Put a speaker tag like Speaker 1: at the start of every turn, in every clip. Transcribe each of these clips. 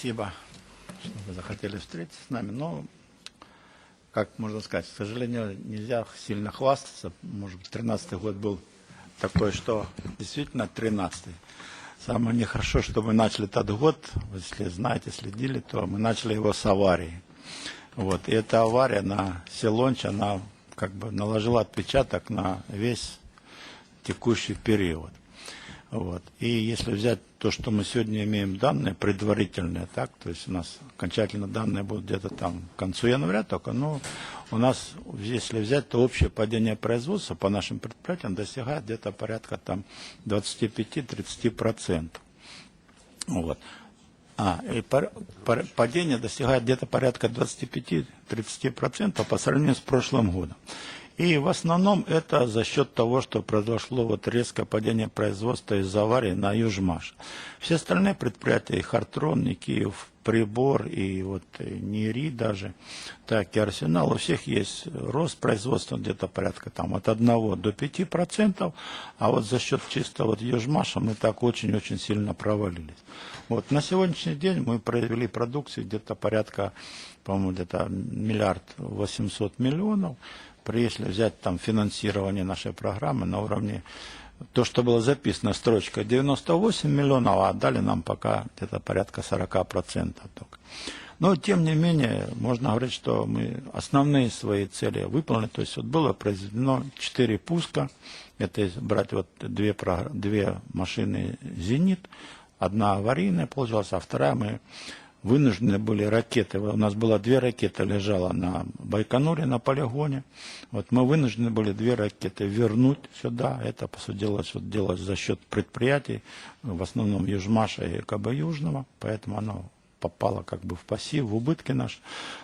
Speaker 1: спасибо, что вы захотели встретиться с нами. Но, как можно сказать, к сожалению, нельзя сильно хвастаться. Может быть, 13 год был такой, что действительно 13-й. Самое нехорошо, что мы начали этот год, если знаете, следили, то мы начали его с аварии. Вот. И эта авария на Селонч, она как бы наложила отпечаток на весь текущий период. Вот. И если взять то, что мы сегодня имеем данные, предварительные, так, то есть у нас окончательно данные будут где-то там к концу января только, но у нас, если взять, то общее падение производства по нашим предприятиям достигает где-то порядка там 25-30%. Вот. А, и пар, пар, падение достигает где-то порядка 25-30% по сравнению с прошлым годом. И в основном это за счет того, что произошло вот резкое падение производства из-за аварии на Южмаш. Все остальные предприятия, и Хартрон, и Киев, Прибор, и вот и НИРИ даже, так и Арсенал, у всех есть рост производства где-то порядка там от 1 до 5 процентов, а вот за счет чисто вот Южмаша мы так очень-очень сильно провалились. Вот на сегодняшний день мы произвели продукции где-то порядка, по-моему, где-то миллиард восемьсот миллионов, если взять там финансирование нашей программы на уровне то, что было записано, строчка 98 миллионов, а отдали нам пока где-то порядка 40% только. Но, тем не менее, можно говорить, что мы основные свои цели выполнили. То есть вот было произведено 4 пуска. Это брать вот две, две машины «Зенит». Одна аварийная получилась, а вторая мы вынуждены были ракеты. У нас было две ракеты лежало на Байконуре, на полигоне. Вот мы вынуждены были две ракеты вернуть сюда. Это, по сути, делалось, вот, делалось за счет предприятий, в основном Южмаша и КБ Южного. Поэтому оно попало как бы в пассив, в убытки наши.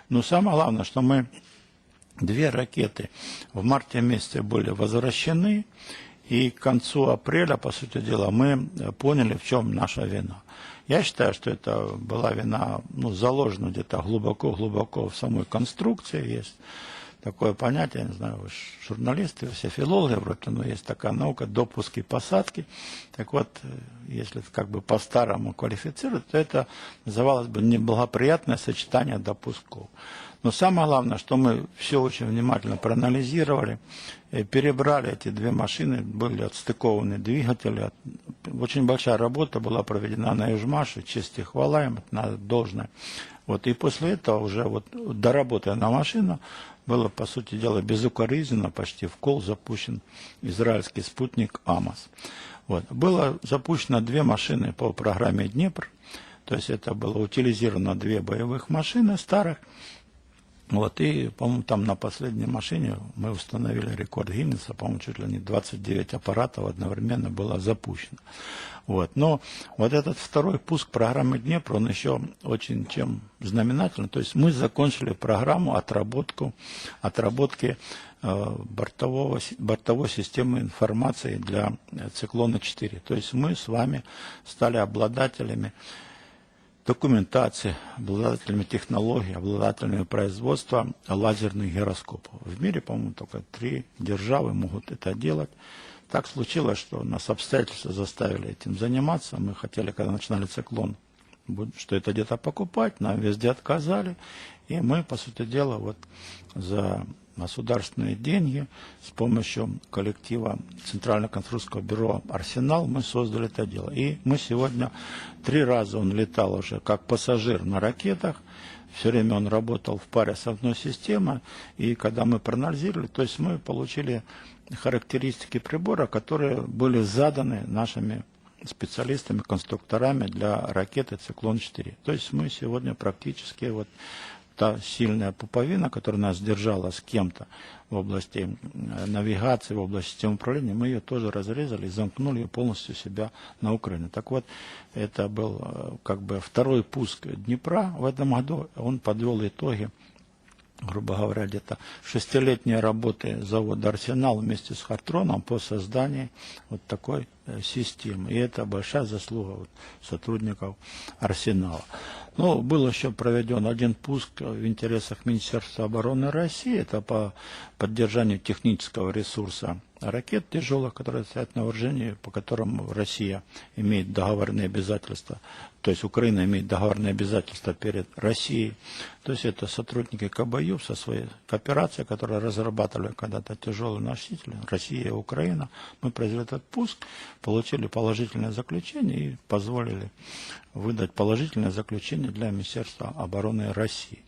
Speaker 1: Но самое главное, что мы две ракеты в марте месяце были возвращены. И к концу апреля, по сути дела, мы поняли, в чем наша вина. Я считаю, что это была вина, ну, заложена где-то глубоко-глубоко в самой конструкции. Есть такое понятие, я не знаю, вы журналисты, все филологи вроде, но есть такая наука, допуски посадки. Так вот, если как бы по-старому квалифицировать, то это называлось бы неблагоприятное сочетание допусков. Но самое главное, что мы все очень внимательно проанализировали, перебрали эти две машины, были отстыкованы двигатели. Очень большая работа была проведена на Южмаше, честь и хвала им, на должное. Вот, и после этого уже вот доработанная машина была, по сути дела, безукоризненно, почти в кол запущен израильский спутник АМАС. Вот. Было запущено две машины по программе «Днепр», то есть это было утилизировано две боевых машины старых, вот, и, по-моему, там на последней машине мы установили рекорд Гиннеса, по-моему, чуть ли не 29 аппаратов одновременно было запущено. Вот. Но вот этот второй пуск программы Днепр, он еще очень чем знаменательный. То есть мы закончили программу отработку, отработки э, бортового, бортовой системы информации для «Циклона-4». То есть мы с вами стали обладателями документации, обладателями технологий, обладателями производства лазерных гироскопов. В мире, по-моему, только три державы могут это делать. Так случилось, что нас обстоятельства заставили этим заниматься. Мы хотели, когда начинали циклон, что это где-то покупать, нам везде отказали. И мы, по сути дела, вот за государственные деньги с помощью коллектива Центрального конструкторского бюро «Арсенал» мы создали это дело. И мы сегодня, три раза он летал уже как пассажир на ракетах, все время он работал в паре с одной системой, и когда мы проанализировали, то есть мы получили характеристики прибора, которые были заданы нашими специалистами, конструкторами для ракеты «Циклон-4». То есть мы сегодня практически вот та сильная пуповина, которая нас держала с кем-то в области навигации, в области системы управления, мы ее тоже разрезали замкнули ее полностью себя на Украине. Так вот, это был как бы второй пуск Днепра в этом году. Он подвел итоги грубо говоря, где-то шестилетней работы завода «Арсенал» вместе с Хартроном по созданию вот такой э, системы. И это большая заслуга сотрудников Арсенала. Ну, был еще проведен один пуск в интересах Министерства обороны России. Это по поддержанию технического ресурса ракет тяжелых, которые стоят на вооружении, по которым Россия имеет договорные обязательства, то есть Украина имеет договорные обязательства перед Россией. То есть это сотрудники КБЮ со своей кооперацией, которые разрабатывали когда-то тяжелые носители, Россия и Украина. Мы произвели этот пуск, получили положительное заключение и позволили выдать положительное заключение для Министерства обороны России.